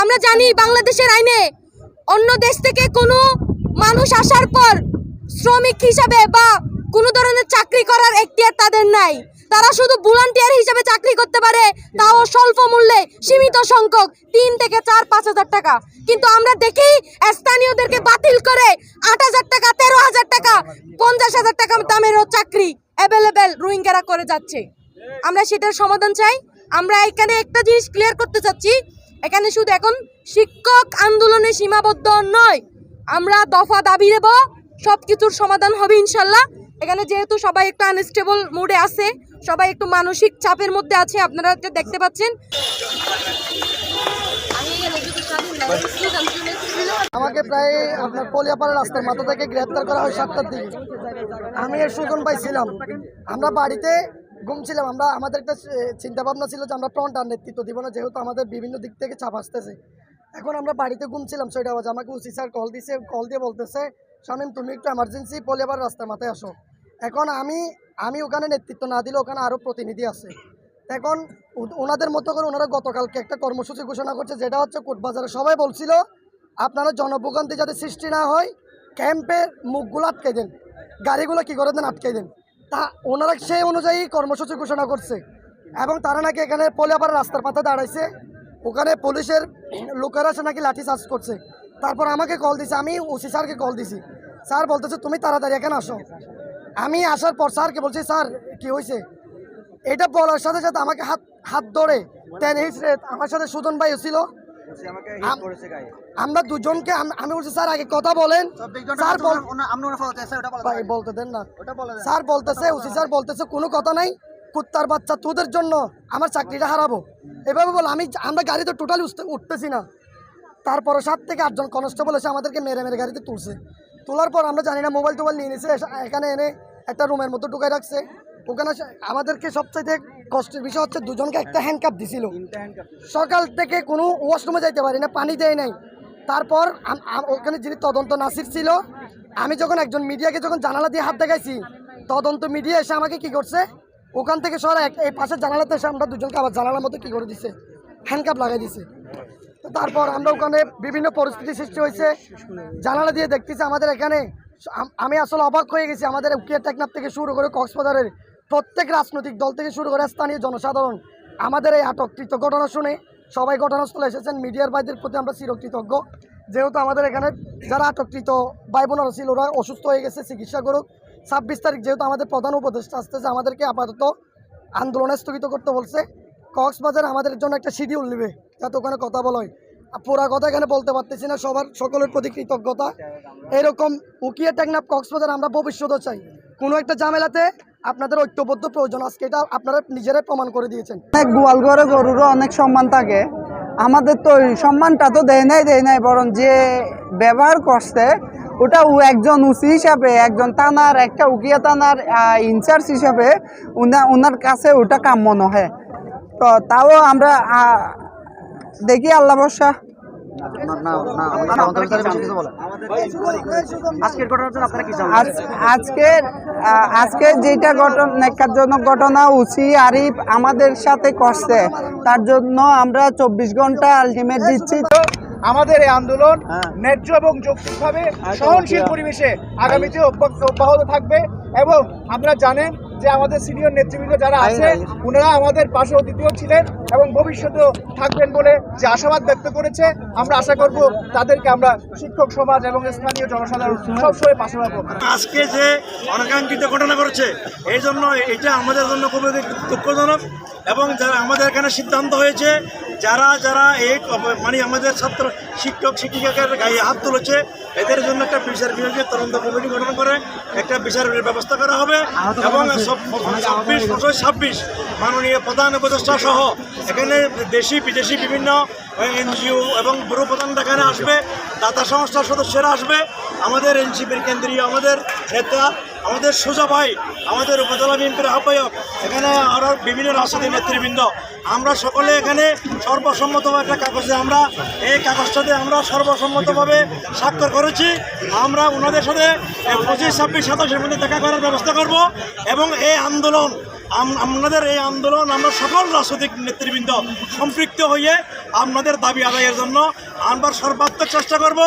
আমরা জানি বাংলাদেশের আইনে অন্য দেশ থেকে কোনো মানুষ আসার পর শ্রমিক হিসাবে বা কোনো ধরনের চাকরি করার এখতিয়ার তাদের নাই। তারা শুধু ভলান্টিয়ার হিসাবে চাকরি করতে পারে, তাও স্বল্প মূল্যে, সীমিত সংখ্যক, তিন থেকে চার, পাঁচ হাজার টাকা। কিন্তু আমরা দেখি স্থানীয়দেরকে বাতিল করে আট হাজার টাকা, তেরো হাজার টাকা, পঞ্চাশ হাজার টাকা দামেরও চাকরি অ্যাভেলেবেল রোহিঙ্গারা করে যাচ্ছে। আমরা সেটার সমাধান চাই। আমরা এখানে একটা জিনিস ক্লিয়ার করতে চাচ্ছি এখানে শুধু এখন শিক্ষক আন্দোলনে সীমাবদ্ধ নয়, আমরা দফা দাবি দেব সব কিছুর সমাধান হবে ইনশাল্লাহ। এখানে যেহেতু সবাই একটু আনস্টেবল মোডে আছে, সবাই একটু মানসিক চাপের মধ্যে আছে, আপনারা দেখতে পাচ্ছেন। আমাকে প্রায় আপনার কলিয়াপাড়া রাস্তার মাথা থেকে গ্রেপ্তার করা হয় সাতটার দিকে। আমি এর সুজন পাইছিলাম আমরা বাড়িতে ঘুমছিলাম। আমরা, আমাদের একটা চিন্তা ভাবনা ছিল যে আমরা ফ্রন্ট আর নেতৃত্ব দিব না, যেহেতু আমাদের বিভিন্ন দিক থেকে চাপ আসতেছে। এখন আমরা বাড়িতে ঘুমছিলাম, ছয়টা বাজে। আমাকে উসি স্যার কল দিছে কল দিয়ে বলতেছে, শামিম, তুমি একটু এমার্জেন্সি কলিয়াপাড়া রাস্তার মাথায় আসো। এখন আমি আমি ওখানে নেতৃত্ব না দিলে ওখানে আরও প্রতিনিধি আছে। এখন ওনাদের মতো করে ওনারা গতকালকে একটা কর্মসূচি ঘোষণা করছে, যেটা হচ্ছে কোটবাজারে সবাই বলছিল, আপনারা জনভোগান্তি যাতে সৃষ্টি না হয় ক্যাম্পের মুখগুলো আটকে দেন। গাড়িগুলো কী করে দেন, আটকে দেন। তা ওনারা সেই অনুযায়ী কর্মসূচি ঘোষণা করছে। এবং তারা নাকি এখানে পলিয়াপাড়া রাস্তার পাতা দাঁড়াইছে। ওখানে পুলিশের লোকেরা সে নাকি লাঠি চার্জ করছে। তারপর আমাকে কল দিছে, আমি ওসি স্যারকে কল দিছি। স্যার বলতেছে, তুমি তাড়াতাড়ি এখানে আসো। আমি আসার পর স্যারকে বলছি, স্যার, কি হয়েছে এটা বলার সাথে সাথে আমাকে হাত হাত ধরে টেন হিসড়ে আমার সাথে সুদন ভাই ছিল। আমরা দুজনকে আম- বলছি স্যার আগে কথা বলেন। স্যার বলতে দেন না। স্যার বলতেছে ওসি স্যার বলতেছে কোনো কথা নাই কুত্তার বাচ্চা তোদের জন্য আমার চাকরিটা হারাবো। এভাবে বল আমি আমরা গাড়িতে টোটালি উঠতেছি না। তারপরে সাত থেকে আটজন কনস্টেবল এসে আমাদেরকে মেরে মেরে গাড়িতে তুলছে। তোলার পর আমরা জানি না মোবাইল টোবাইল নিয়ে নিছে এখানে এনে একটা রুমের মধ্যে ঢুকাই রাখছে। ওখানে আমাদেরকে সবচাইতে কষ্টের বিষয় হচ্ছে দুজনকে একটা হ্যান্ডকাপ দিছিল। সকাল থেকে কোনো ওয়াশরুমে যাইতে পারি না, পানি দেয় নাই। তারপর ওখানে যিনি তদন্ত নাসির ছিল, আমি যখন একজন মিডিয়াকে যখন জানালা দিয়ে হাত দেখাইছি, তদন্ত মিডিয়া এসে আমাকে কি করছে? ওখান থেকে সরা এই পাশের জানালাতে এসে আমরা দুজনকে আবার জানালার মতো কি করে দিছে? হ্যান্ডকাপ লাগাই দিছে। তো তারপর আমরা ওখানে বিভিন্ন পরিস্থিতি সৃষ্টি হয়েছে। জানালা দিয়ে দেখতেছি আমাদের এখানে, আমি আসলে অবাক হয়ে গেছি, আমাদের উকিয়া টেকনাফ থেকে শুরু করে কক্সবাজারের প্রত্যেক রাজনৈতিক দল থেকে শুরু করে স্থানীয় জনসাধারণ আমাদের এই আটককৃত ঘটনা শুনে সবাই ঘটনাস্থলে এসেছেন। মিডিয়ার ভাইদের প্রতি আমরা চিরকৃতজ্ঞ। যেহেতু আমাদের এখানে যারা আটককৃত ভাই বোনেরা ছিল, ওরা অসুস্থ হয়ে গেছে, চিকিৎসা করুক। ছাব্বিশ তারিখ যেহেতু আমাদের প্রধান উপদেষ্টা আসতেছে, আমাদেরকে আপাতত আন্দোলনে স্থগিত করতে বলছে। কক্সবাজার আমাদের জন্য একটা শিডিউল নেবে, যাতে ওখানে কথা বলা পুরা কথা এখানে বলতে পারতেছি না, সবার সকলের প্রতি কৃতজ্ঞতা। এরকম উকিয়া টেকনাফ কক্সবাজার আমরা ভবিষ্যতও চাই। কোনো একটা ঝামেলাতে আপনাদের ঐক্যবদ্ধ প্রয়োজন। আজকে এটা আপনারা নিজেরাই প্রমাণ করে দিয়েছেন। অনেক গোয়াল ঘরে গরুরও অনেক সম্মান থাকে। আমাদের তো সম্মানটা তো দেয় নাই দেয় নাই, বরং যে ব্যবহার করছে, ওটা ও একজন উসি হিসাবে, একজন থানার, একটা উকিয়া থানার ইনচার্জ হিসাবে ওনার কাছে ওটা কাম্য নহে। তো তাও আমরা দেখি, আল্লাহ আজ- আজকের আজকে যেটা ঘটনা ন্যাক্কারজনক ঘটনা উসি আরিফ আমাদের সাথে করছে তার জন্য আমরা চব্বিশ ঘণ্টা আলটিমেট দিচ্ছি। আমাদের এই আন্দোলন ন্যায্য এবং যৌক্তিকভাবে সহনশীল পরিবেশে আগামীতে অব্যাহত অব্যাহত থাকবে এবং আপনারা জানেন যে আমাদের সিনিয়র নেতৃবৃন্দ যারা আছে ওনারা আমাদের পাশে অতিথিও ছিলেন এবং ভবিষ্যতেও থাকবেন বলে যে আশাবাদ ব্যক্ত করেছে। আমরা আশা করব তাদেরকে আমরা শিক্ষক সমাজ এবং স্থানীয় জনসাধারণ সবসময় পাশে পাবো আজকে যে অনাকাঙ্ক্ষিত ঘটনা করেছে এই জন্য এটা আমাদের জন্য খুবই দুঃখজনক এবং যারা আমাদের এখানে সিদ্ধান্ত হয়েছে যারা যারা এই মানে আমাদের ছাত্র শিক্ষক শিক্ষিকাকে গায়ে হাত তুলেছে এদের জন্য একটা বিচার বিভাগীয় তদন্ত কমিটি গঠন করে একটা বিচারের ব্যবস্থা করা হবে এবং সব- ছাব্বিশ দুশো ছাব্বিশ মাননীয় প্রধান উপদেষ্টা সহ এখানে দেশি বিদেশি বিভিন্ন এনজিও এবং ব্যুরো প্রধান এখানে আসবে দাতা সংস্থার সদস্যরা আসবে আমাদের এনসিপির কেন্দ্রীয় আমাদের নেতা, আমাদের সোজা ভাই, আমাদের উপজেলা বিএনপির আহ্বায়ক, এখানে আরও বিভিন্ন রাজনৈতিক নেতৃবৃন্দ। আমরা সকলে এখানে সর্বসম্মতভাবে একটা কাগজে আমরা, এই কাগজটাতে আমরা সর্বসম্মতভাবে স্বাক্ষর করেছি। আমরা ওনাদের সাথে পঁচিশ, ছাব্বিশ সাতাশের মধ্যে দেখা করার ব্যবস্থা করব এবং এই আন্দোলন আপনাদের এই আন্দোলন আমরা সকল রাজনৈতিক নেতৃবৃন্দ সম্পৃক্ত হয়ে আপনাদের দাবি আদায়ের জন্য আমরা সর্বাত্মক চেষ্টা করব।